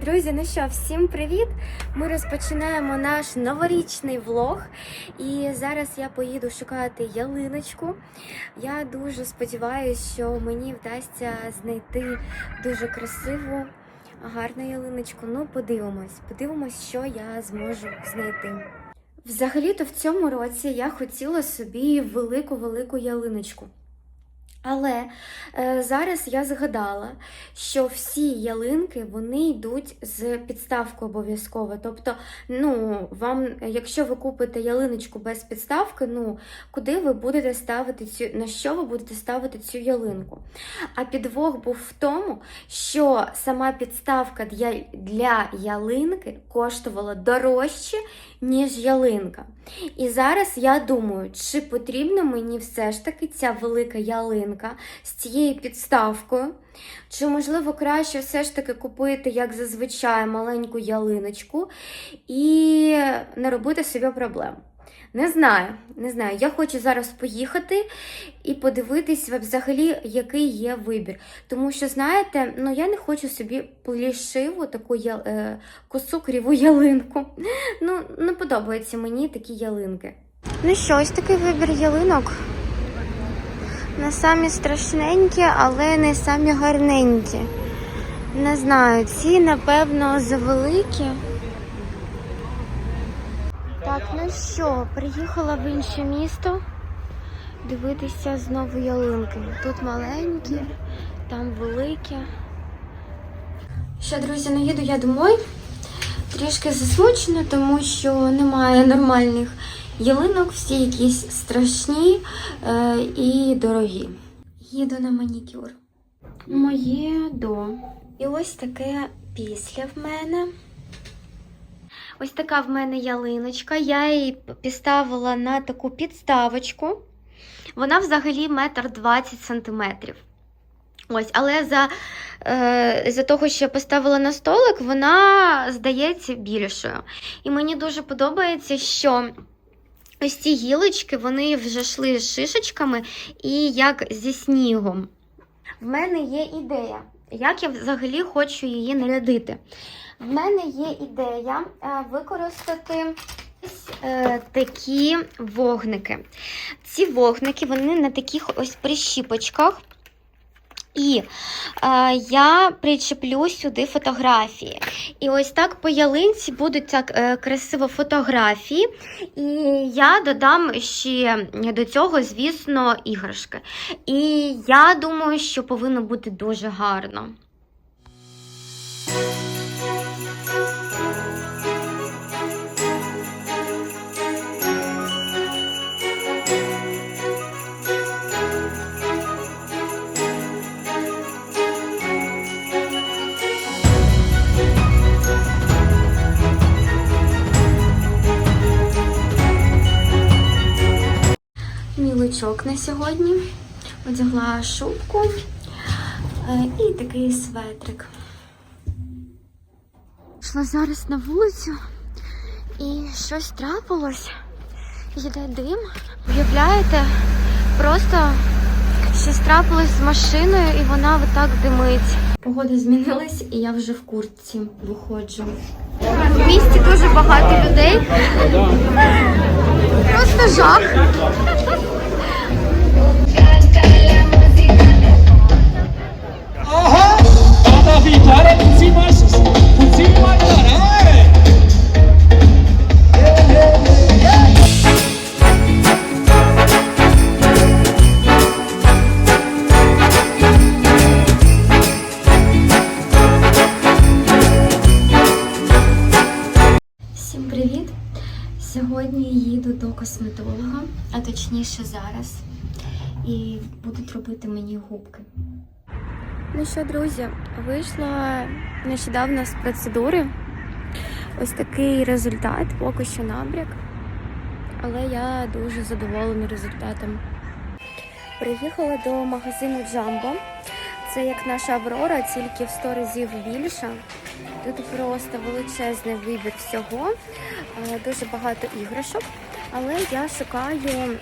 Друзі, ну що, всім привіт! Ми розпочинаємо наш новорічний влог. І зараз я поїду шукати ялиночку. Я дуже сподіваюся, що мені вдасться знайти дуже красиву, гарну ялиночку. Ну, подивимось, подивимось, що я зможу знайти. Взагалі-то в цьому році я хотіла собі велику-велику ялиночку. Але е, зараз я згадала, що всі ялинки вони йдуть з підставкою обов'язково. Тобто, ну, вам, якщо ви купите ялиночку без підставки, ну, куди ви будете ставити цю, на що ви будете ставити цю ялинку? А підвох був в тому, що сама підставка для, для ялинки коштувала дорожче, ніж ялинка. І зараз я думаю, чи потрібна мені все ж таки ця велика ялинка з цією підставкою, чи можливо краще все ж таки купити, як зазвичай, маленьку ялиночку і не робити собі проблем. Не знаю, не знаю. Я хочу зараз поїхати і подивитись взагалі, який є вибір. Тому що, знаєте, ну я не хочу собі плішиву таку я, е, косу криву ялинку. Ну, не подобаються мені такі ялинки. Ну що, ось такий вибір ялинок. Не самі страшненькі, але не самі гарненькі. Не знаю, ці, напевно, завеликі. Так, ну що, приїхала в інше місто дивитися знову ялинки. Тут маленькі, там великі. Що, друзі, ну їду я домой. Трішки засмучена, тому що немає нормальних ялинок, всі якісь страшні е, і дорогі. Їду на манікюр. Моє до. І ось таке після в мене. Ось така в мене ялиночка. Я її підставила на таку підставочку. Вона взагалі метр двадцять сантиметрів. Ось, але за, е, за того, що я поставила на столик, вона здається більшою. І мені дуже подобається, що ось ці гілочки вони вже йшли з шишечками і як зі снігом. В мене є ідея, як я взагалі хочу її нарядити. В мене є ідея е, використати ось е, такі вогники. Ці вогники вони на таких ось прищіпочках. І е, я причеплю сюди фотографії. І ось так по ялинці будуть так е, красиво фотографії. І я додам ще до цього, звісно, іграшки. І я думаю, що повинно бути дуже гарно. На сьогодні. Одягла шубку е, і такий светрик. Йшла зараз на вулицю і щось трапилось. Йде дим. Уявляєте, просто щось трапилось з машиною і вона отак димить. Погода змінилась і я вже в куртці виходжу. В місті дуже багато людей. Просто жах. Vado a fitare tutti i massi, tutti i! Всім привіт! Сьогодні їду до косметолога, а точніше зараз, і будуть робити мені губки. Ну що, друзі, вийшла нещодавно з процедури. Ось такий результат, поки що набряк. Але я дуже задоволена результатом. Приїхала до магазину Джамбо. Це як наша Аврора, тільки в 100 разів більша. Тут просто величезний вибір всього, е, дуже багато іграшок. Але я шукаю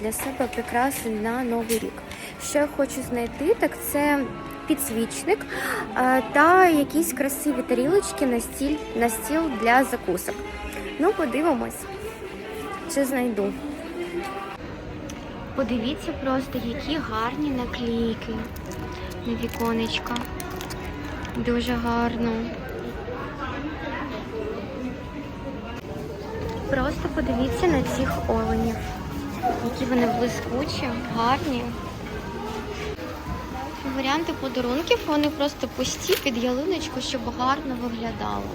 для себе прикраси на новий рік. Що я хочу знайти, так це підсвічник е, та якісь красиві тарілочки на стіл, на стіл для закусок. Ну, подивимось, чи знайду. Подивіться просто, які гарні наклейки на віконечка. Дуже гарно. Просто подивіться на цих оленів. Які вони блискучі, гарні. Варіанти подарунків вони просто пусті під ялиночку, щоб гарно виглядало.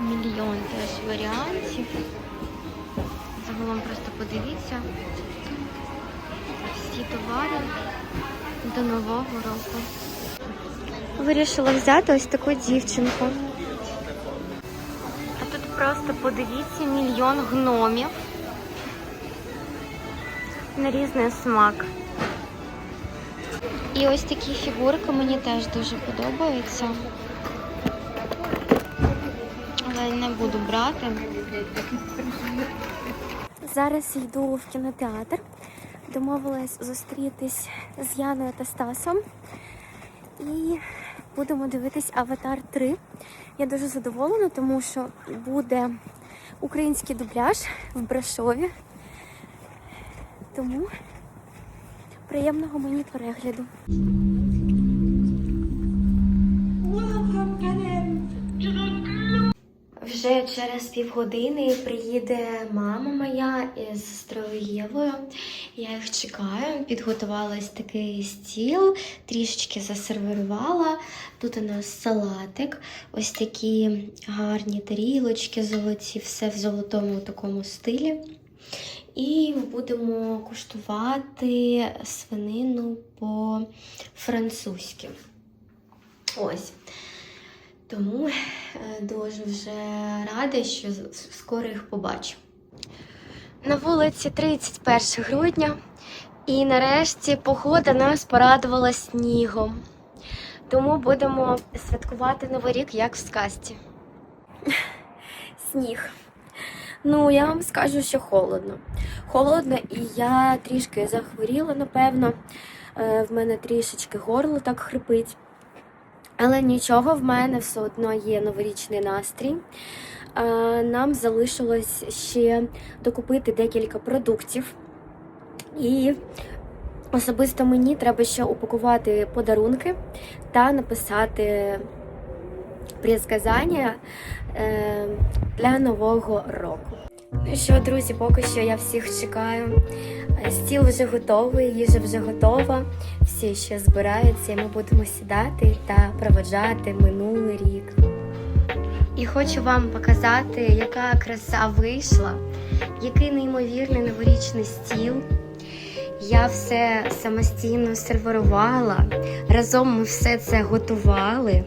Мільйон теж варіантів. Загалом просто подивіться. Всі товари до Нового року. Вирішила взяти ось таку дівчинку. А тут просто подивіться мільйон гномів на різний смак. І ось такі фігурки мені теж дуже подобаються. Але не буду брати. Зараз йду в кінотеатр. Домовилась зустрітись з Яною та Стасом. І будемо дивитись Аватар 3. Я дуже задоволена, тому що буде український дубляж в Брашові. Тому приємного мені перегляду. Вже через півгодини приїде мама моя із сестрою Євою. Я їх чекаю. Підготувала ось такий стіл, трішечки засервірувала. Тут у нас салатик, ось такі гарні тарілочки золоті, все в золотому такому стилі. І будемо куштувати свинину по-французьки. Ось. Тому е, дуже вже рада, що скоро їх побачу. На вулиці 31 грудня, і нарешті погода нас порадувала снігом. Тому будемо святкувати Новий рік як в сказці. Сніг. Ну, я вам скажу, що холодно. Холодно, і я трішки захворіла, напевно. Е, В мене трішечки горло так хрипить. Але нічого, в мене все одно є новорічний настрій. Е, Нам залишилось ще докупити декілька продуктів. І особисто мені треба ще упакувати подарунки та написати предсказання е, для нового року. Ну що, друзі, поки що я всіх чекаю. Стіл вже готовий, їжа вже готова. Всі ще збираються, і ми будемо сідати та проведжати минулий рік. І хочу вам показати, яка краса вийшла, який неймовірний новорічний стіл. Я все самостійно сервірувала. Разом ми все це готували.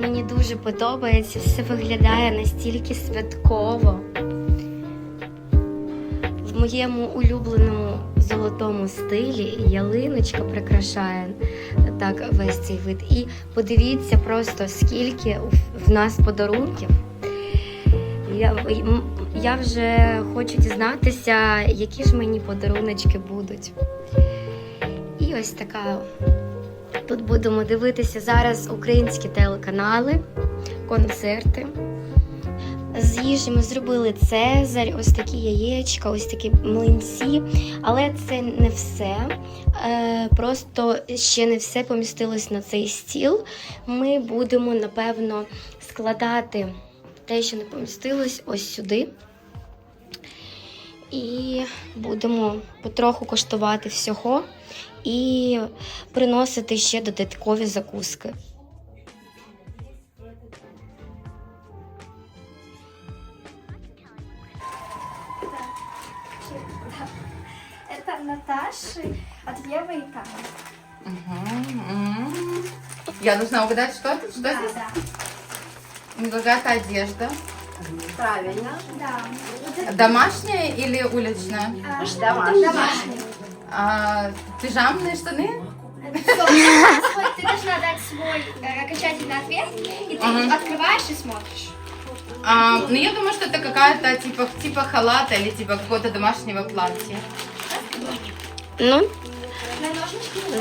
Мені дуже подобається, все виглядає настільки святково. В моєму улюбленому золотому стилі ялиночка прикрашає так весь цей вид. І подивіться просто, скільки в- нас подарунків. Я, я вже хочу дізнатися, які ж мені подаруночки будуть. І ось така. Тут будемо дивитися зараз українські телеканали, концерти. З їжі ми зробили цезарь, ось такі яєчка, ось такі млинці. Але це не все. Е, просто ще не все помістилось на цей стіл. Ми будемо, напевно, складати те, що не помістилось, ось сюди. І будемо потроху коштувати всього і приносити ще додаткові закуски. Это Наташи от Евы и Тани. Мгм, м. Я должна угадать, что это? Что здесь? Да, Какая-то одежда. правильно. Да. Вот это Домашняя или уличная? а, домашний. А, пижамные штаны? Ты должна дать свой э, окончательный ответ, и ты открываешь и смотришь. А, ну, я думаю, что это какая-то типа, типа халата или типа какого-то домашнего платья. Ну?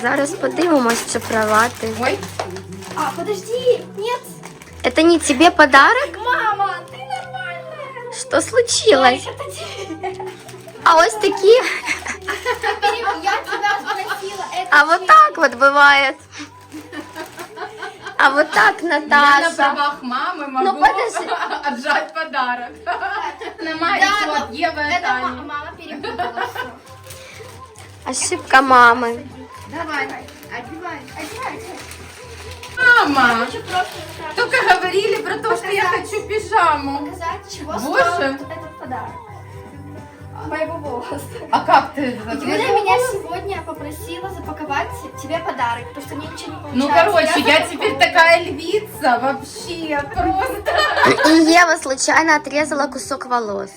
Зараз подивимось, чи права ти. Ой, А, подожди, нет. Это не тебе подарок? Мама, ты нормальная. Что случилось? Это тебе. А ось такі. Пере- Я тебя спросила. Это А вот тебе. так вот бывает. А вот так, я на Наташа. правах мамы могу Ну, подожди. отжать подарок. На Да, Марис, но вот, Ева и Это ма- Таня. мама перепутала всё. Ошибка мамы. Давай, одевай. Одевайте. Мама, Хочу просто так только говорили про то, что я хочу пижаму. показать, чего Боже. стоит этот подарок. Моего волоса. А как ты это Юля отрезала? меня сегодня попросила запаковать тебе подарок, потому что мне ничего не получается. Ну, короче, я запаковала. теперь такая львица вообще, просто. І Єва случайно отрезала кусок волос.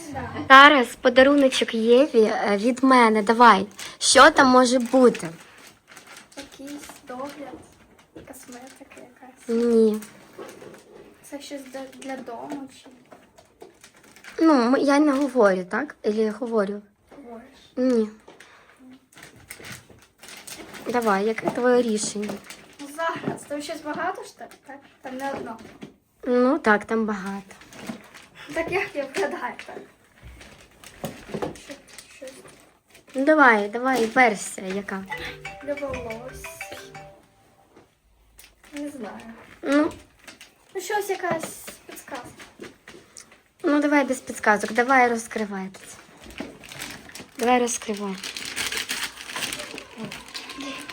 Зараз подаруночок Єві е, від мене. Давай. Що там може бути? Якийсь догляд, косметика якась. Ні. Це щось для, для дому чи Ну, я не говорю, так? Или я говорю? говориш? Ні. Давай, яке твоє рішення? Ну зараз, там щось багато ли? Так? Там не одно. Ну так, там багато. Так як я вгадаю так. Що- Ну давай, давай, версія яка. для волосся. Не знаю. Ну, Ну щось якась підсказка. Ну давай без підказок, давай розкривай. Давай розкривай.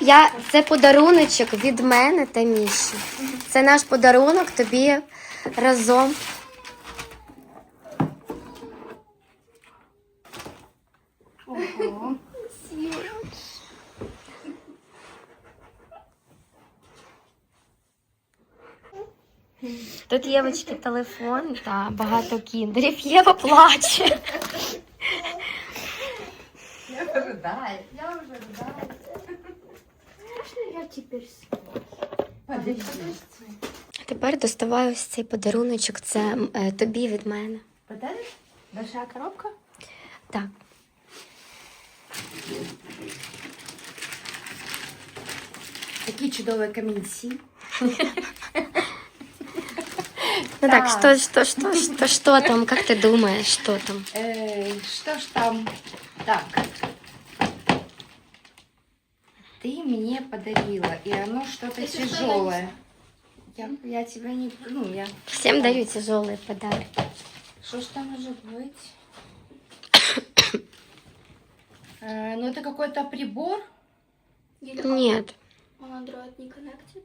Я, це подаруночок від мене та Міші. Це наш подарунок тобі разом. Ого. Тут Євочки телефон та багато кіндерів. Єва плаче. Я вже ридаю. Я тепер Подожди. Тепер доставаю ось цей подаруночок. Це е, тобі від мене. Подаришь? Большая коробка? Так. Такие чудовые каменці. Ну так, что, что, что, что, что там, как ты думаешь, что там? Эй, что ж там? Так. Ты мне подарила, и оно что-то тяжелое. Я, я тебя не... Ну, я... Всем даю тяжелые подарки. Что ж там может быть? Э, Ну, это какой-то прибор. Нет, Он Android не connected.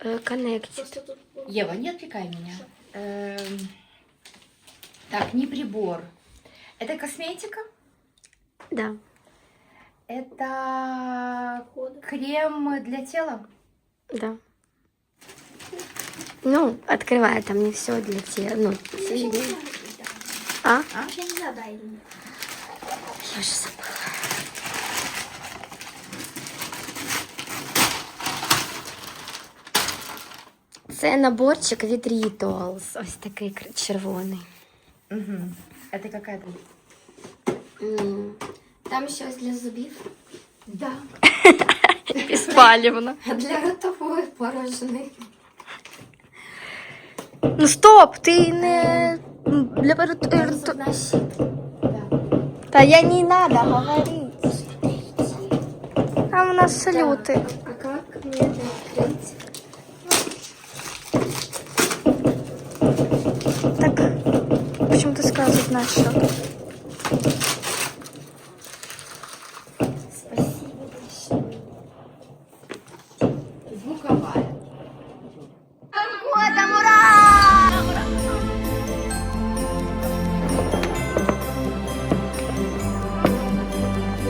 Э, Коннектит. Ева, не отвлекай меня. Эм, так, не прибор. Это косметика? Да. Это крем для тела? Да. Ну, открываю, там не все для тела. Ну. А? а? Я не знаю, да или нет. Я же. Це наборчик від Rituals. Ось такий кр- червоний. Угу. Это какая-то... М, Там щось для зубів. Да. Безпалівно. Для ротової порожнини. Ну стоп, ти не для рот- Зубная щітка. Та я не надо говорить. А у нас салюти. А как мне это открыть? Так, почему-то сказал зубная